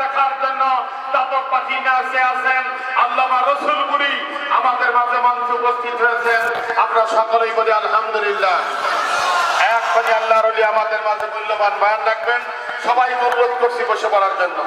দেখার জন্য দাপক পাখি নাচে আছেন আল্লামা রসুলপুরি আমাদের মাঝে মানুষ উপস্থিত হয়েছেন আমরা সকলেই বলি আলহামদুলিল্লাহ। এক আল্লাহ রলি আমাদের মাঝে মূল্যবান বায়ান রাখবেন। সবাই অনুরোধ করছি বসে পড়ার জন্য।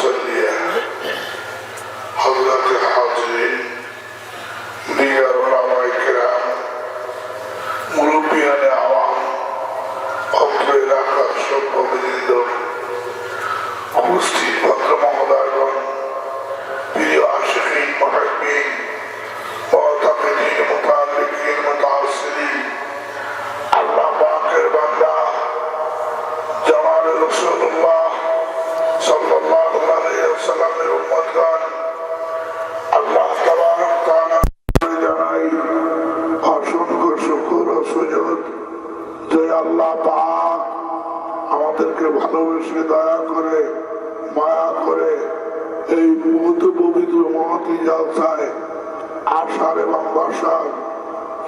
sobre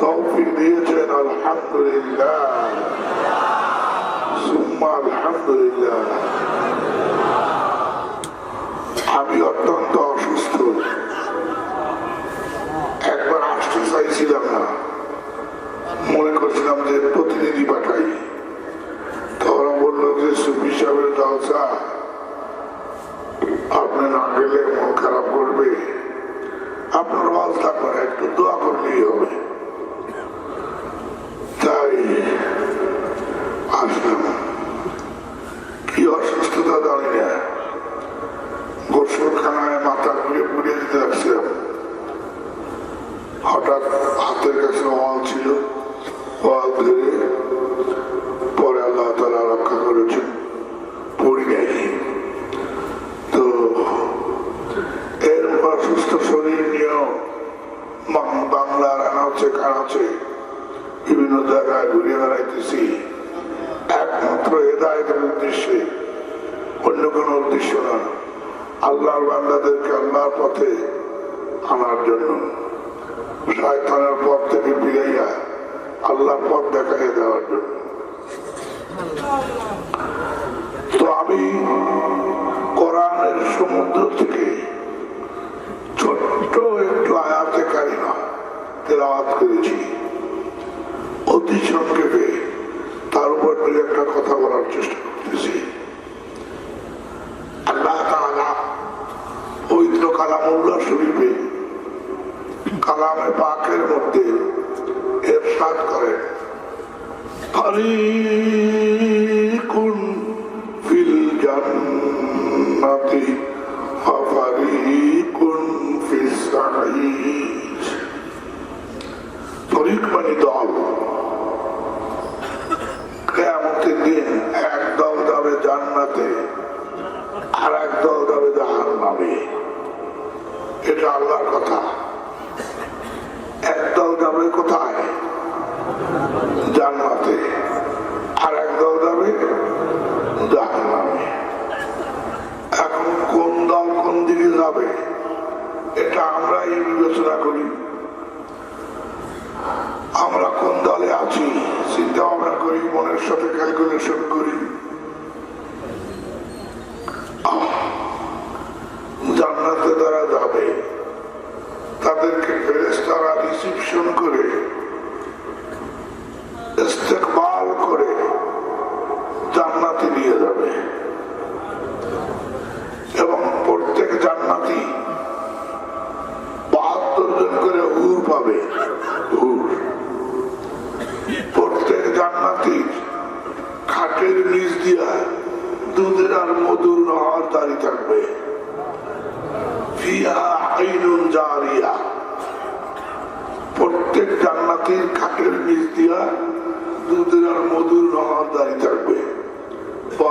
তৌফিক দিয়েছেন আলহামদুলিল্লাহ সুম্মা আলহামদুলিল্লাহ আমি অত্যন্ত অসুস্থ। একবার আসতে চাইছিলাম না। মনে করছিলাম যে প্রতিনিধি পাঠাই। তো ওরা বলল যে সুফি সাহেবের জলসা আপনি না গেলে মন খারাপ করবে। আপনার থাকবে না, একটু দোয়া করলেই হবে তাই আসলাম কি অসুস্থতা দাঁড়িয়ে গোসলখানায় মাথা ঘুরে ঘুরে দিতে যাচ্ছিলাম। হঠাৎ হাতের কাছে ওয়াল ছিল ওয়াল ধরে পথে আনার জন্য। শয়তানের পথ থেকে ফিরাইয়া আল্লাহর পথ দেখাইয়া দেওয়ার জন্য। তো আমি কোরআনের সমুদ্র থেকে ছোট্ট একটু আয়াতে কারিমা তেলাওয়াত করেছি। অতি সংক্ষেপে তার উপর একটা কথা বলার চেষ্টা করতেছি আল্লাহ কালামুল্লাহ শরীফে কালামে পাকের মধ্যে এর সাত করেন। ফারিকুন ফিল জান্নাতি ফারিকুন ফিস সাঈদ ফরিক মানে এক দল যাবে জান্নাতে আর এক দল যাবে জাহান নামে এটা আল্লাহর কথা। একদল যাবে কোথায়? জান্নাতে। আর একদল যাবে এখন কোন দল কোন দিকে যাবে, এটা আমরাই বিবেচনা করি। আমরা কোন দলে আছি, চিন্তা ভাবনা করি, মনের সাথে ক্যালকুলেশন করি। জান্নাতে তারা তাদেরকে ফেরেস্তারা রিসিপশন করে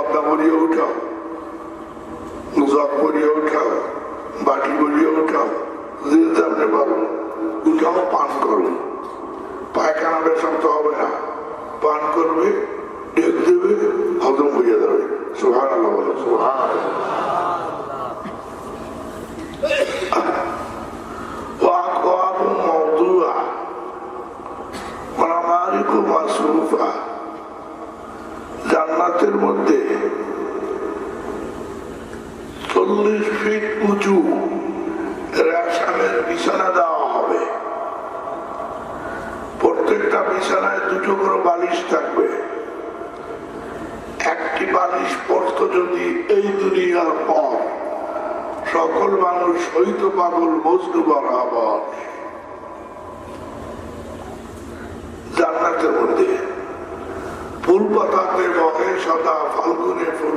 পদ্মা বলিয়ে উঠাও জগ বলিয়ে উঠাও বাটি বলিয়ে উঠাও যে যেমনি পারো উঠাও পান করো। পায়খানা বেসন্ত হবে না। পান করবে ঢেক দেবে হজম হয়ে যাবে। সুহান আল্লাহ বলো সুহান চল্লিশ ফিট উঁচু রেশমের বিছানা দেওয়া হবে। প্রত্যেকটা বিছানায় দুটো করে বালিশ থাকবে। একটি বালিশ পড়তো যদি এই দুনিয়ার পর সকল মানুষ হইত পাগল মজনু বরাবর জান্নাতের মধ্যে ফুল পাতাতে বহে সদা ফাল্গুনে ফুল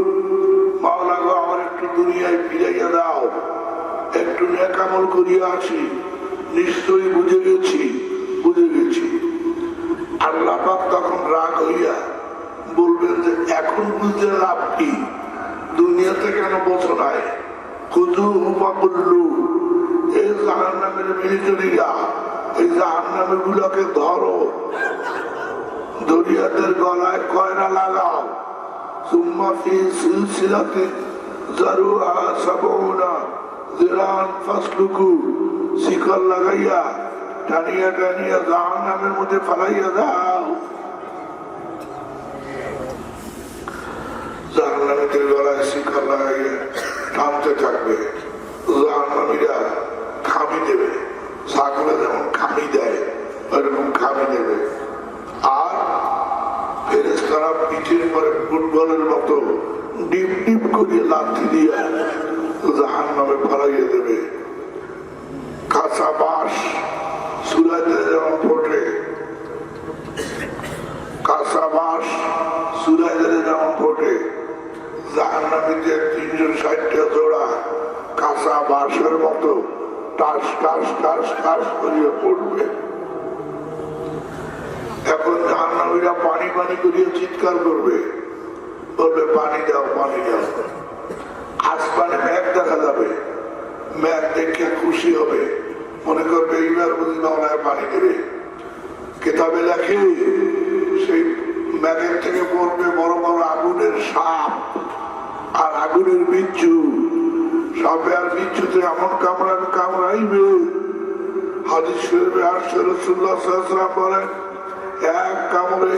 দুনিয়ায় ফিরাইয়া দাও। একটু নেকামল করিয়া আছি নিশ্চয়ই বুঝে গেছি বুঝে গেছি। আল্লাহ পাক তখন রাগ হইয়া বলবেন যে, এখন বুঝতে লাভ কি? দুনিয়াতে কেন খুদু হুপাকুল্লু এই ধরো। গলায় কয়রা লাগাও। সিলসিলাতে জারুহা সাবউনা জিরান ফাসলুকু। শিকল লাগাইয়া, টানিয়া টানিয়া জাহান নামের মধ্যে ফালাইয়া দাও। জাহান্নামীদের গলায় শিকল লাগাইয়া টানতে থাকবে। জাহান্নামীরা খামি দেবে। ছাগলে যেমন খামি দেয় ওইরকম খামি দেবে। আর ফেরেস্তারা পিঠের পরে ফুটবলের মতো ডিপ ডিপ করিয়ে লাথি দিয়ে জাহান নামে ফলাইয়ে দেবে। কাঁচা বাঁশ সুরাতে যেমন ফোটে, কাঁচা বাঁশ সুরাতে যেমন ফোটে জাহান নামীদের তিনশো ষাটটা জোড়া কাঁচা বাঁশের মতো টাস টাস টাস টাস করিয়া পড়বে। এখন জাহান্নামীরা চিৎকার করবে। বলবে পানি দাও পানি দাও। আসমানে মেঘ দেখা যাবে। মেঘ দেখে খুশি হবে। মনে করবে, এইবার বুঝি বাংলায় পানি দেবে। কেতাবে লেখে, সেই ম্যাগের থেকে পড়বে বড় বড় আগুনের সাপ আর আগুনের বিচ্ছু। সাপে আর বিচ্ছুতে এমন কামড়ান, কামড়াইবে। হাদিস শরীফে রসুল্লাহ সাহসালাম বলেন, এক কামড়ে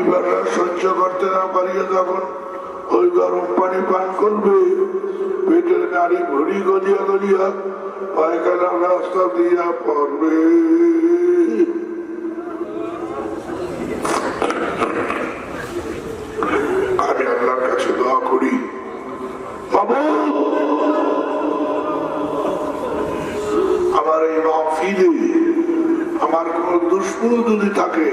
পিপাসা সহ্য করতে না পারিয়ে ওই গরম পানি পান করবে। পেটের পায়খানা রাস্তা দিয়া পড়বে। আমার এই মাহফিলে আমার কোন দুশ্মন যদি থাকে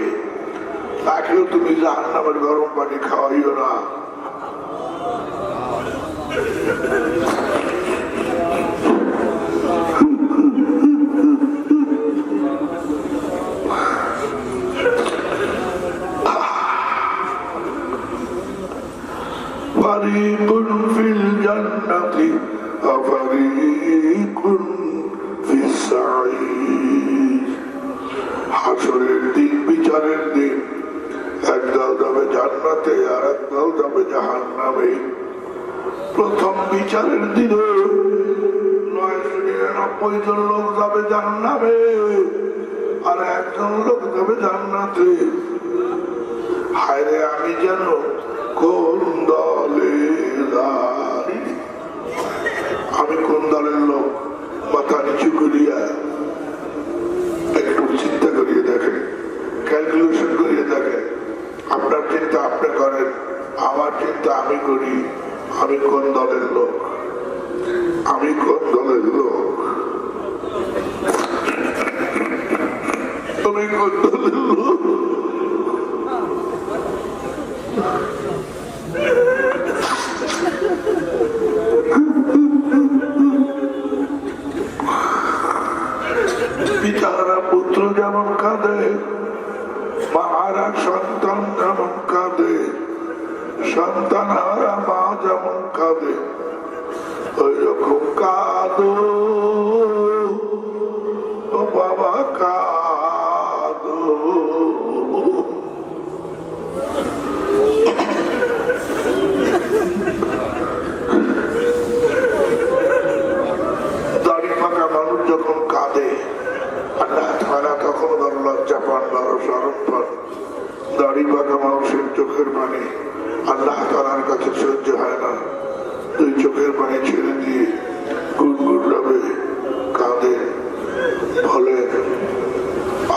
তাকেও তুমি জাহান্নামের গরম পানি খাওয়াইও না فريق في الجنة وفريق নিরানব্বই জন লোক যাবে জান্নামে আর একজন লোক যাবে জান্নাতে। হায়রে আমি যেন কোন দলে আমি কোন দলের লোক মাথা নিচু করিয়া একটু চিন্তা করিয়ে দেখেন ক্যালকুলেশন করিয়ে দেখেন আপনার চিন্তা আপনি করেন, আমার চিন্তা আমি করি, আমি কোন দলের লোক? আমি কোন দলের লোক আমি কোন দলের লোক পিতারা পুত্র যেমন কাঁদে মাহারা সন্তান যেমন কাঁদে সন্তান হারা মা যেমন কাঁদে। ওই রকম কাঁদো। যখন কাঁদে, আল্লাহ তারা তখন বড় লজ্জা পান বড় স্মরণ পান। দাড়ি পাকা মানুষের চোখের পানি আল্লাহ তালার কাছে সহ্য হয় না। দুই চোখের পানি ছেড়ে দিয়ে গুড়গুড় রবে কাঁদে, বলে,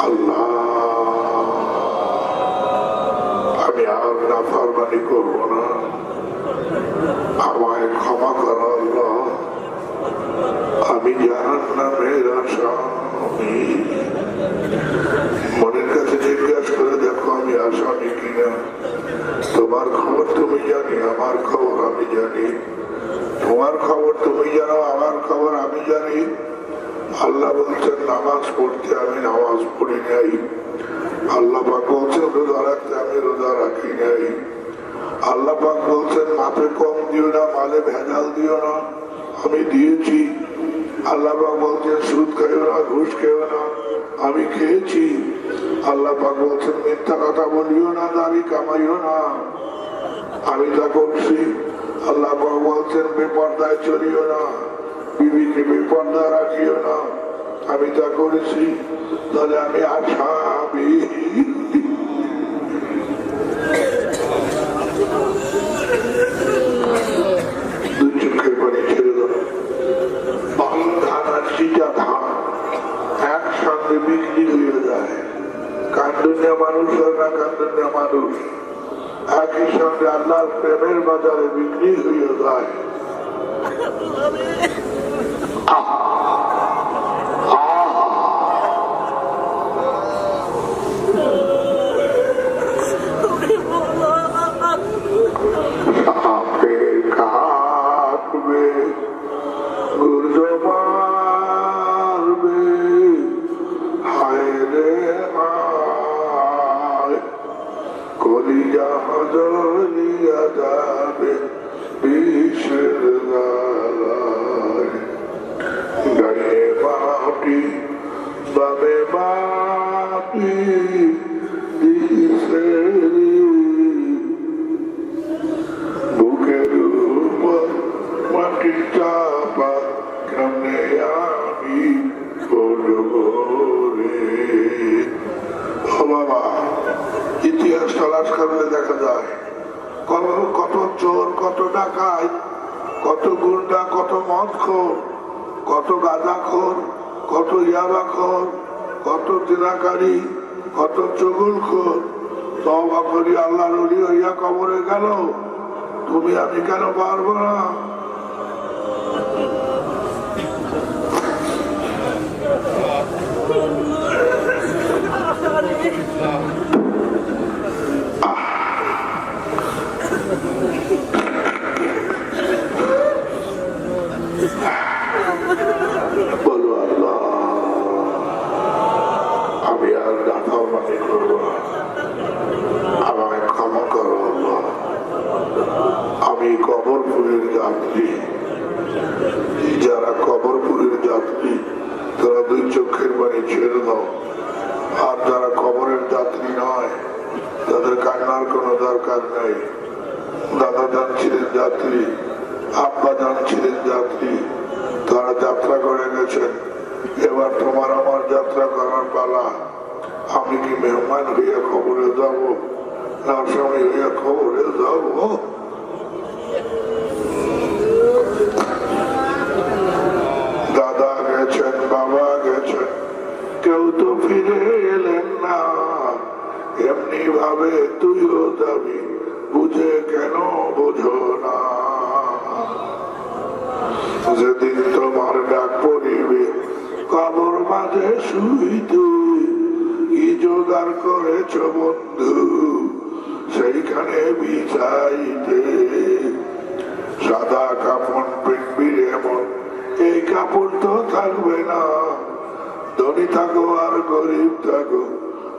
আল্লাহ, আমি আর না ফারমানি করব না। আমায় ক্ষমা করো আল্লাহ। আমি জানান না মেয়ের আসামি মনের কাছে জিজ্ঞাসা করে দেখো, আমি আসামি কিনা? তোমার খবর তুমি জানি, আমার খবর আমি জানি। তোমার খবর তুমি জানো, আমার খবর আমি জানি। আল্লাহ বলছেন, নামাজ পড়তে আমি নামাজ পড়ি নাই। আল্লাহ পাক বলছেন, রোজা রাখতে আমি রোজা রাখি নাই। আল্লাহ পাক বলছেন, মাপে কম দিও না, মালে ভেজাল দিও না। আমি দিয়েছি। আল্লাহ বলছেন, সুদ খেও না, ঘুষ খেও না, আমি খেয়েছি। আল্লাহ বলছেন, মিথ্যা কথা বলিও না, দাড়ি কামাইও না। আমি তা করছি। আল্লাহ বলছেন, বেপর্দায় চলিও না, বিবিকে বেপর্দা রাখিও না। আমি তা করেছি, তাহলে আমি আসামি। তিনটা ধান একসঙ্গে বিক্রি হয়ে যায়। কান্দনীয় মানুষ আর না কান্দনীয় মানুষ। একই সঙ্গে আল্লাহর প্রেমের বাজারে বিক্রি হয়ে যায়। ইতিহাস তলাশ করলে দেখা যায়। কত কত চোর, কত ডাকাই কত গুন্ডা, কত মদ খোর কত গাঁদা খোর কত ইয়াবা খোর কত তিনাকারী কত চগুল খোর তবা করি আল্লাহ রলি হইয়া কবরে গেল। তুমি আমি কেন পারব না? আমি কবরপুরের যাত্রী যারা কবরপুরের যাত্রী তারা দুই চোখের বাড়ি ছেড়ে দাও। আর যারা কবরের যাত্রী নয়, তাদের কান্নার কোনো দরকার নেই। দাদা যান ছিলেন যাত্রী আব্বা যান ছিলেন যাত্রী তারা যাত্রা করে গেছেন। এবার তোমার আমার যাত্রা করার পালা। আমি কি মেহমান হইয়া খবরে যাব, না স্বামী হইয়া খবরে যাব? ভাবে তুইও যাবি বুঝে কেন বোঝো না? যেদিন তোমার ডাক পড়িবে, কবর মাঝে শুইতে কি জোগাড় করেছ বন্ধু, সেইখানে বিছাইতে। সাদা কাপড় পিনবি এমন এই কাপড় তো থাকবে না। ধনী থাকো আর গরিব থাকো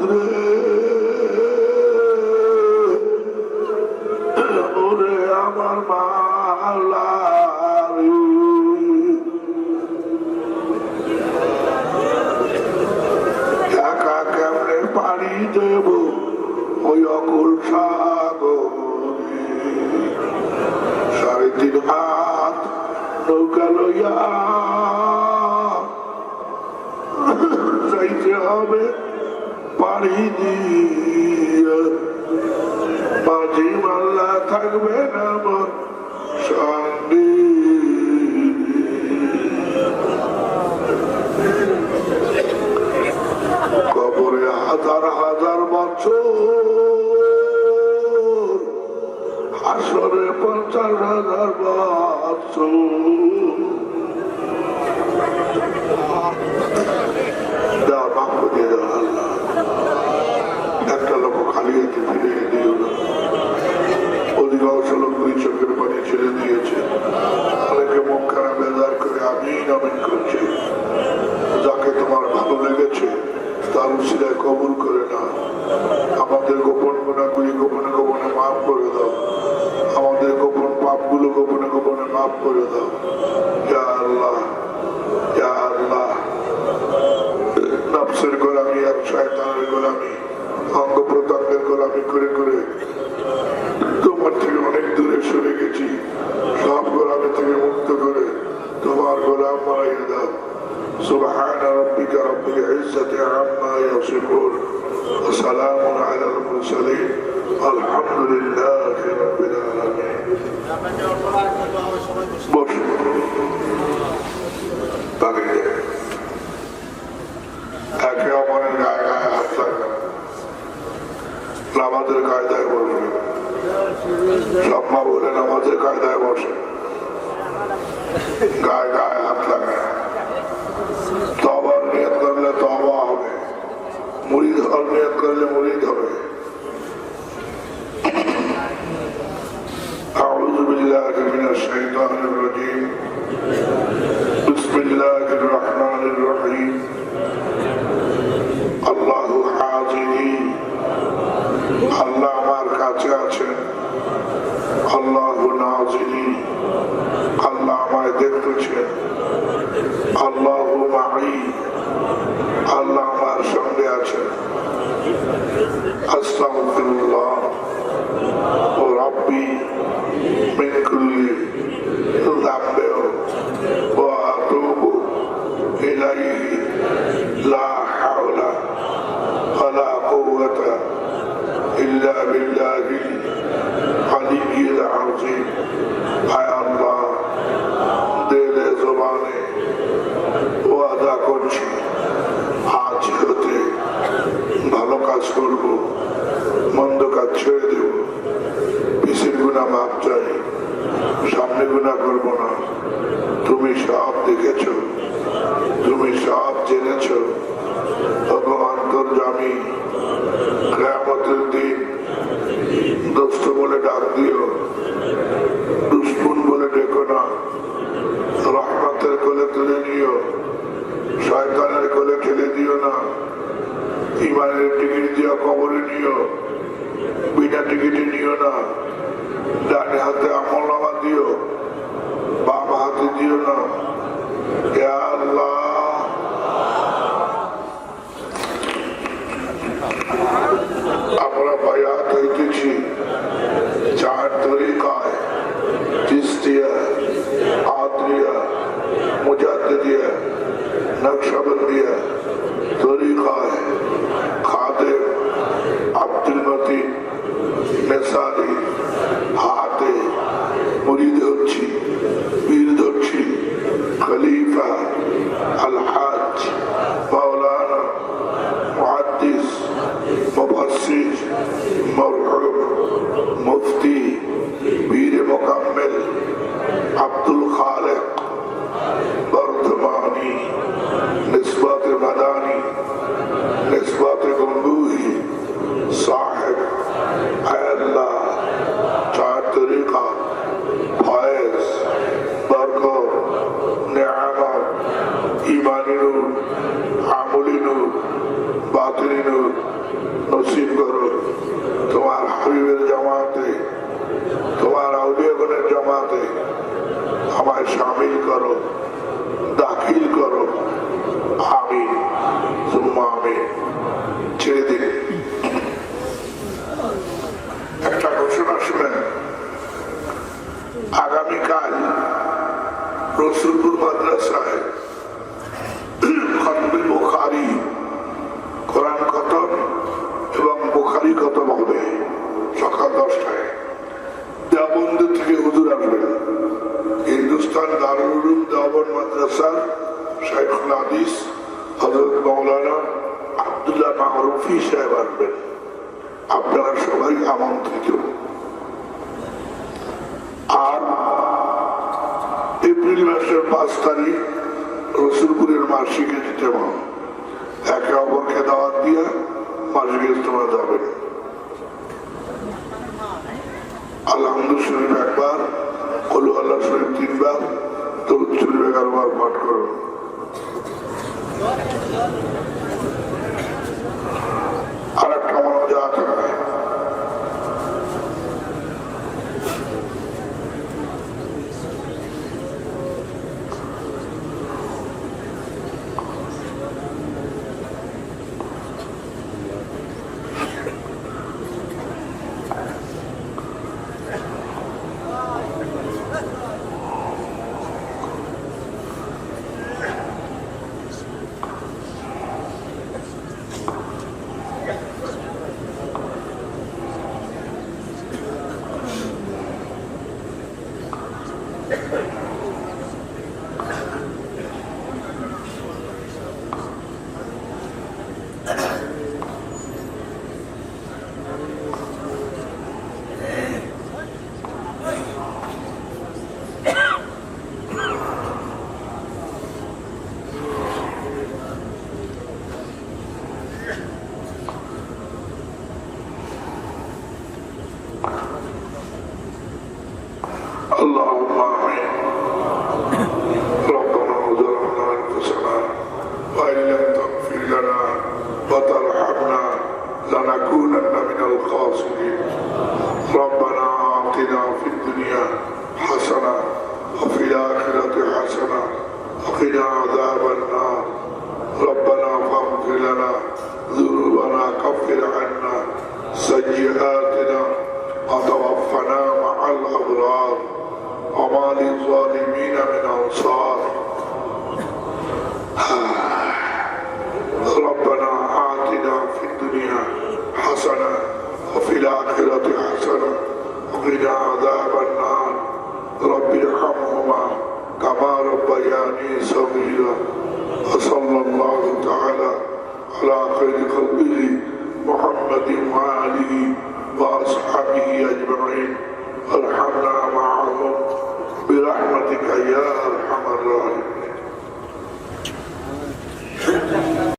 through. আসরে পঞ্চাশ হাজার বছর দাও মাফ করে দাও আল্লাহ একটা লোক খালি হাতে ফিরে দিও না। অধিকাংশ লোক দুই চোখের পানি ছেড়ে দিয়েছে। অনেকে মুখ খারাপ, বেজার করে আমি নামিন করছে। যাকে তোমার ভালো লেগেছে তার কবুল করে না আমাদের গোপন গোনাগুলি গোপনে গোপনে মাফ করে দাও। আমাদের গোপন পাপগুলো গোপনে গোপনে মাফ করে দাও। ইয়া তোমার থেকে অনেক দূরে সরে গেছি। সব গোলামি থেকে মুক্ত করে তোমার গোলাম মারাইয়া দাও। العزة عما يصفون وسلام على المرسلين والحمد لله رب العالمين বসুন দাঁড়িয়ে একে অপরের গায়ে গায়ে হাত লাগবে নামাজের কায়দায় বসবে সব মা বলে নামাজের কায়দায় বসে গায়ে গায়ে হাত লাগে মুড়ি ধর নিয়ত করলে মুড়ি হবে أعوذ بالله من الشيطان الرجيم بسم الله الرحمن الرحيم الله حاضري আল্লাহ আমার কাছে আছেন আল্লাহ নাজিরি আল্লাহ আমায় দেখতেছেন আল্লাহ মাই أستغفر الله وربي من كل ذنب وأتوب إليه لا حول ولا قوة إلا بالله العلي العظيم يا الله دل زبانه وأدا করছি আজ হতে ভালো কাজ করব মন্দ কাজ ছেড়ে দেব। পিসের গুণা মাপ চাই, সামনে গুণা করব না। তুমি সব দেখেছ, তুমি সব জেনেছ। দিন বলে ডাক দিও বলে না। কোলে নিও কোলে ঠেলে দিও না। ইমানের টিকিট দিয়া কবরে নিও। টিকিটে নিও না। ডানে হাতে আমল নামা দিও, বাম হাতে দিও না। আল্লাহ। আমরা বায়াত হইতেছি চার তরিকায়। চিস্তিয়া আদ্রিয়া মুজাদ্দিয়া নকশবন্দিয়া। জামাতে আমায় সামিল করো, দাখিল করো। আমি আমি ছেড়ে দিন একটা ঘোষণা শুনেন। আগামীকাল রসুলপুর মাদ্রাসায় খতবে বোখারি কোরআন খতম আসবেন হিন্দুস্তান দারুল দেওবন্দ মাদ্রাসার শেখুল হাদিস হজরত মৌলানা আবদুল্লাহ মাহরুফি সাহেব আসবেন। আপনারা সবাই আমন্ত্রিত। আর এপ্রিল মাসের পাঁচ তারিখ রসুলপুরের মাসিকে দিতে একে অপরকে দাওয়াত দিয়ে মাসিকে তোমরা যাবেন আলহামদুল শরীফ একবার। কলু আল্লাহ শরীফ তিনবার তরুদ শরীফ এগারো বার পাঠ করুন وقنا عذاب النار. ربنا فاغفر لنا ذنوبنا كفر عنا سيئاتنا وتوفنا مع الأبرار. وما للظالمين من أنصار. ربنا آتنا في الدنيا حسنة وفي الآخرة حسنة وقنا محمد وآله وأصحابه أجمعين. وارحمنا معهم برحمتك يا أرحم الراحمين.